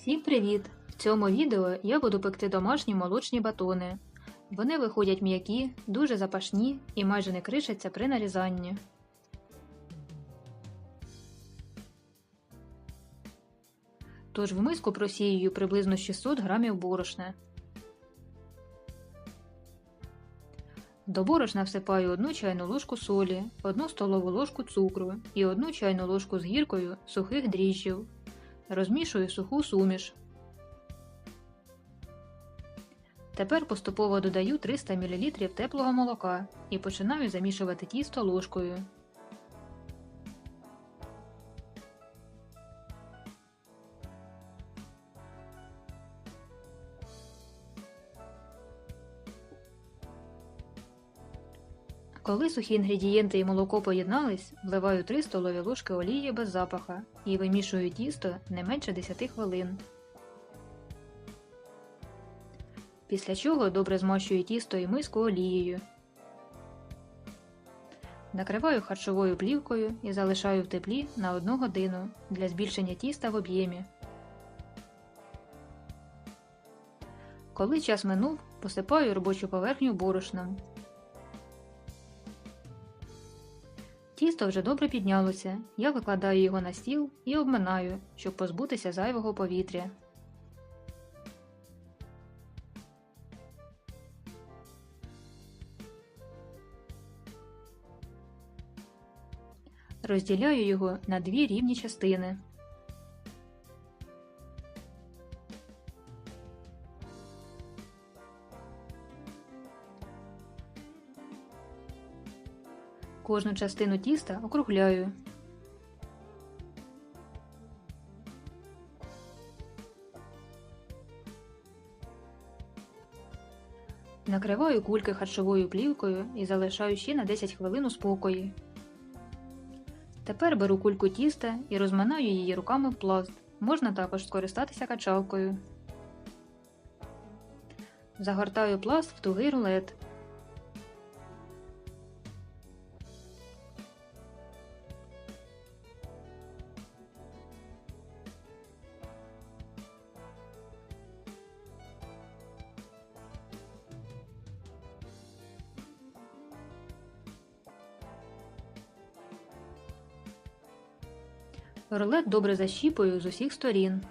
Всім привіт! В цьому відео я буду пекти домашні молочні батони. Вони виходять м'які, дуже запашні і майже не кришаться при нарізанні. Тож в миску просіюю приблизно 600 г борошна. До борошна всипаю 1 чайну ложку солі, 1 столову ложку цукру і 1 чайну ложку з гіркою сухих дріжджів. Розмішую суху суміш. Тепер поступово додаю 300 мл теплого молока і починаю замішувати тісто ложкою. Коли сухі інгредієнти і молоко поєднались, вливаю 3 столові ложки олії без запаха і вимішую тісто не менше 10 хвилин. Після чого добре змащую тісто і миску олією. Накриваю харчовою плівкою і залишаю в теплі на 1 годину для збільшення тіста в об'ємі. Коли час минув, посипаю робочу поверхню борошном. Тісто вже добре піднялося, я викладаю його на стіл і обминаю, щоб позбутися зайвого повітря. Розділяю його на дві рівні частини. Кожну частину тіста округляю. Накриваю кульки харчовою плівкою і залишаю ще на 10 хвилин у спокої. Тепер беру кульку тіста і розминаю її руками в пласт. Можна також скористатися качалкою. Загортаю пласт в тугий рулет. Рулет добре защіпую з усіх сторін.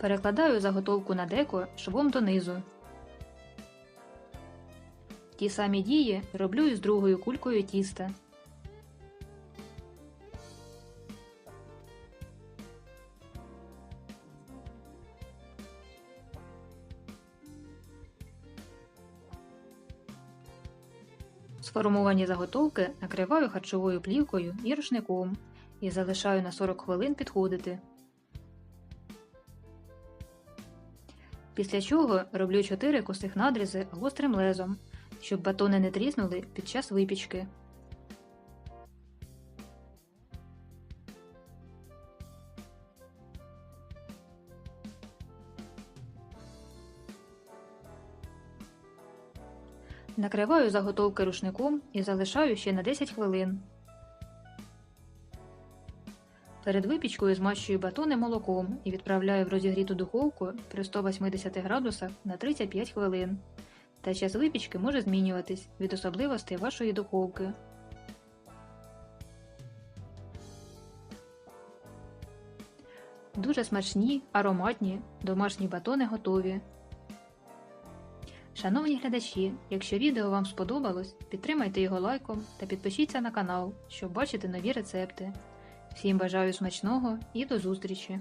Перекладаю заготовку на деко швом донизу. Ті самі дії роблю і з другою кулькою тіста. Сформовані заготовки накриваю харчовою плівкою і рушником і залишаю на 40 хвилин підходити. Після чого роблю 4 косих надрізи гострим лезом, щоб батони не тріснули під час випічки. Накриваю заготовки рушником і залишаю ще на 10 хвилин. Перед випічкою змащую батони молоком і відправляю в розігріту духовку при 180 градусах на 35 хвилин. Та час випічки може змінюватись від особливостей вашої духовки. Дуже смачні, ароматні, домашні батони готові. Шановні глядачі, якщо відео вам сподобалось, підтримайте його лайком та підпишіться на канал, щоб бачити нові рецепти. Всім бажаю смачного і до зустрічі!